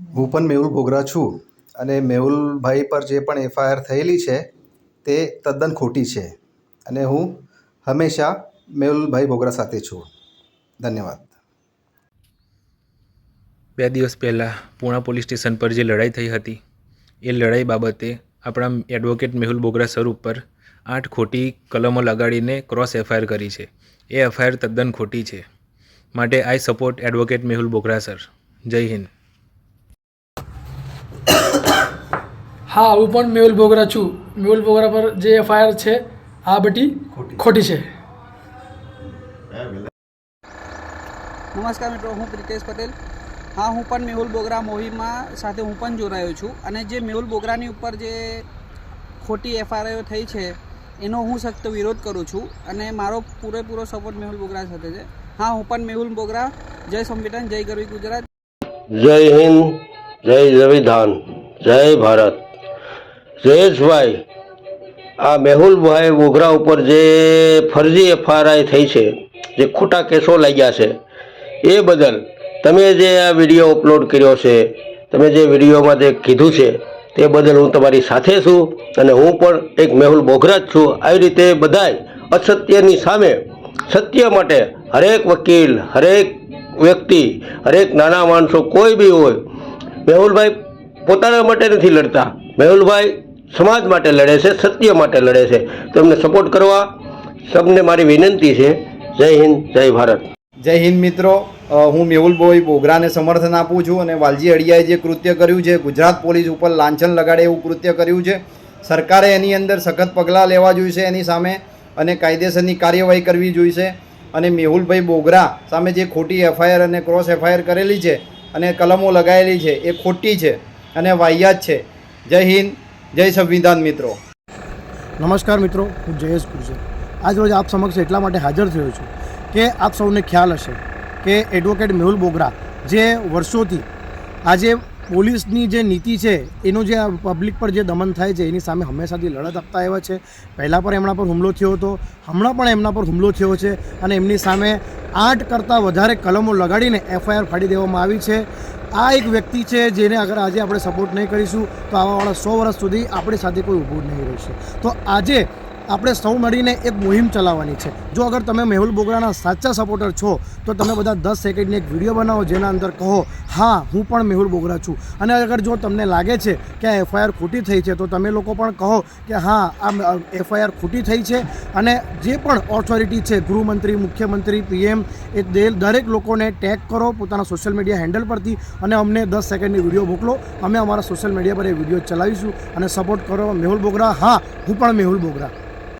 હું પણ મેહુલ બોગરા છું અને મેહુલભાઈ પર જે પણ એફઆઈઆર થયેલી છે, તે તદ્દન ખોટી છે અને હું હંમેશા મેહુલભાઈ બોગરા સાથે છું. ધન્યવાદ. બે દિવસ પહેલાં પૂણા પોલીસ સ્ટેશન પર જે લડાઈ થઈ હતી, એ લડાઈ બાબતે આપણા એડવોકેટ મેહુલ બોગરા સર ઉપર આઠ ખોટી કલમો લગાડીને ક્રોસ એફઆઈઆર કરી છે. એ એફઆઈઆર તદ્દન ખોટી છે. માટે I support advocate Mehul Bogra sir. જય હિન્દ. હા હું પણ મેહુલ બોગરા છું. મેહુલ બોગરા પર જે એફઆઈઆર છે આ બધી ખોટી. છે. નમસ્કાર મિત્રો હું પ્રિતેશ પટેલ. હા હું પણ મેહુલ બોગરા મોહિમમાં સાથે હું પણ જોડાયો છું. અને જે મેહુલ બોગરાની ઉપર જે ખોટી એફઆઈઆર થઈ છે એનો હું સખ્ત વિરોધ કરું છું અને મારો પૂરેપૂરો સપોર્ટ મેહુલ બોગરા સાથે છે. હા હું પણ મેહુલ બોગરા જય સંવિધાન જય ગરવી ગુજરાત. જય હિન્દ જય સંવિધાન જય ભારત. જયેશભાઈ, આ મેહુલભાઈ બોગરા ઉપર જે ફરજી એફઆરઆઈ થઈ છે, જે ખોટા કેસો લાગ્યા છે, એ બદલ તમે જે આ વીડિયો અપલોડ કર્યો છે, તમે જે વિડીયોમાં જે કીધું છે, તે બદલ હું તમારી સાથે છું અને હું પણ એક મેહુલ બોઘરા જ છું. આવી રીતે બધાય અસત્યની સામે, સત્ય માટે હરેક વકીલ, હરેક વ્યક્તિ, હરેક નાના માણસો કોઈ બી હોય, મેહુલભાઈ પોતાના માટે નથી લડતા. મેહુલભાઈ સમાજ માટે લડે છે, સત્ય માટે લડે છે. તો સપોર્ટ કરવા સબને મારી વિનંતી છે. જય હિન્દ, જય ભારત. જય હિન્દ મિત્રો. હું હું મેહુલભાઈ બોગરાને સમર્થન આપું છું અને વાલજી અડિયાએ જે કૃત્ય કર્યું છે, ગુજરાત પોલીસ ઉપર લાંછન લગાડે એવું કૃત્ય કર્યું છે, સરકારે એની અંદર સખત પગલાં લેવા જોઈશે એની સામે અને કાયદેસરની કાર્યવાહી કરવી જોઈશે. અને મેહુલભાઈ બોગરા સામે જે ખોટી એફઆઈઆર અને ક્રોસ એફઆઈઆર કરેલી છે અને કલમો લગાવેલી છે, એ ખોટી છે અને વાહિયાત છે. જય હિન્દ. જય સંવિધાન મિત્રો. નમસ્કાર મિત્રો, હું જયેશ આજ રોજ આપ સમક્ષ એટલા માટે હાજર થયો છું કે આપ સૌને ખ્યાલ હશે કે એડવોકેટ મેહુલ બોગરા જે વર્ષોથી આજે પોલીસની જે નીતિ છે, એનું જે પબ્લિક પર જે દમન થાય છે, એની સામે હંમેશાથી લડત આપતા આવ્યા છે. પહેલાં પણ એમના પર હુમલો થયો હતો, હમણાં પણ એમના પર હુમલો થયો છે અને એમની સામે આઠ કરતાં વધારે કલમો લગાડીને એફઆઈઆર ફાડી દેવામાં આવી છે. આ એક વ્યક્તિ છે જેને અગર આજે આપણે સપોર્ટ નહીં કરીશું, તો આવાવાળા સો વર્ષ સુધી આપણી સાથે કોઈ ઊભું નહીં રહેશે. તો આજે આપણે સૌ મળીને એક મુહિમ ચલાવવાની છે. જો અગર તમે મેહુલ બોગરાના સાચા સપોર્ટર છો, તો તમે બધા દસ સેકન્ડની એક વીડિયો બનાવો, જેના અંદર કહો, હા, હું પણ મેહુલ બોગરા છું. અને અગર જો તમને લાગે છે કે આ એફઆઈઆર ખોટી થઈ છે, તો તમે લોકો પણ કહો કે, હા, આ એફઆઈઆર ખોટી થઈ છે. અને જે પણ ઓથોરિટી છે, ગૃહમંત્રી, મુખ્યમંત્રી, પીએમ, એ દરેક લોકોને ટેગ કરો પોતાના સોશિયલ મીડિયા હેન્ડલ પરથી અને અમને દસ સેકન્ડની વીડિયો મોકલો. અમે અમારા સોશિયલ મીડિયા પર એ વીડિયો ચલાવીશું અને સપોર્ટ કરો મેહુલ બોગરા હા, હું પણ મેહુલ બોગરા